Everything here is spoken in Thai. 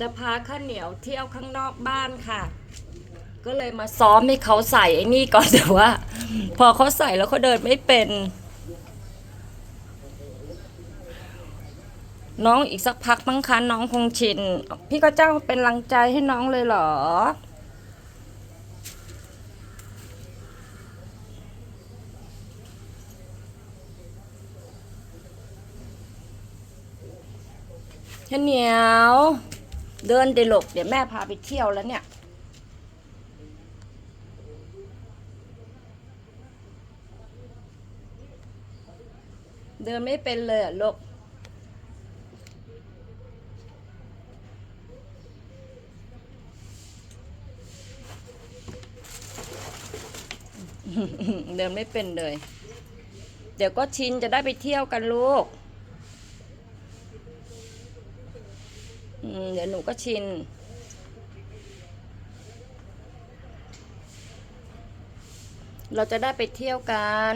จะพาข้าวเหนียวเที่ยวข้างนอกบ้านค่ะ ก็เลยมาซ้อมให้เขาใส่ไอ้นี่ก่อนแต่ว่า พอเขาใส่แล้วเขาเดินไม่เป็น น้องอีกสักพักมั้งคะน้องคงชิน พี่ก็เจ้าเป็นลังใจให้น้องเลยเหรอข้าวเหนียว เดินเดลกเดี๋ยวแม่พาไปเที่ยวแล้วเนี่ย เดินไม่เป็นเลยอะลูกเดินไม่เป็นเลย เดี๋ยวก็ชินจะได้ไปเที่ยวกันลูก อืม เดี๋ยวหนูก็ชิน เราจะได้ไปเที่ยวกัน